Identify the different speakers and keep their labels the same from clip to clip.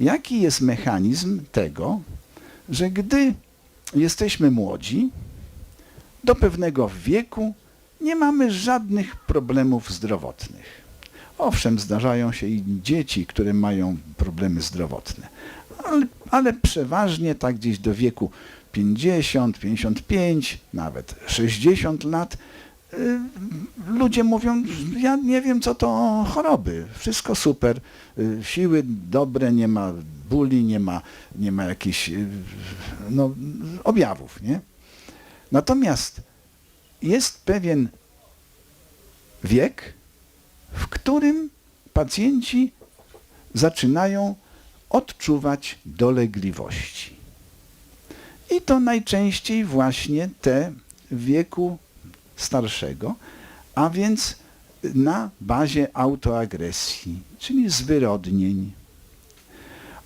Speaker 1: jaki jest mechanizm tego, że gdy jesteśmy młodzi, do pewnego wieku nie mamy żadnych problemów zdrowotnych. Owszem, zdarzają się i dzieci, które mają problemy zdrowotne, ale, ale przeważnie tak gdzieś do wieku 50, 55, nawet 60 lat ludzie mówią, ja nie wiem co to choroby, wszystko super, y, siły dobre, nie ma bóli, nie ma, nie ma jakichś y, no, objawów, nie? Natomiast jest pewien wiek, w którym pacjenci zaczynają odczuwać dolegliwości. I to najczęściej właśnie te w wieku starszego, a więc na bazie autoagresji, czyli zwyrodnień.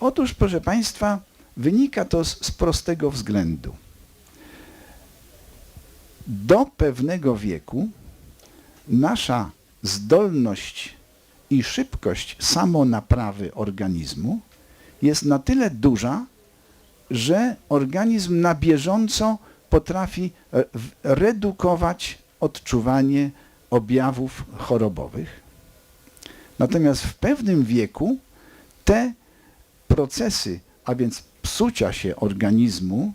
Speaker 1: Otóż, proszę Państwa, wynika to z, z prostego względu. Do pewnego wieku nasza zdolność i szybkość samonaprawy organizmu jest na tyle duża, że organizm na bieżąco potrafi e, redukować odczuwanie objawów chorobowych. Natomiast w pewnym wieku te procesy, a więc psucia się organizmu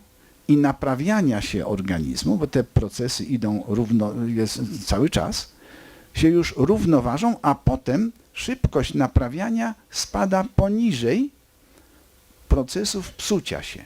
Speaker 1: i naprawiania się organizmu, bo te procesy idą równo, cały czas, się już równoważą, a potem szybkość naprawiania spada poniżej procesów psucia się.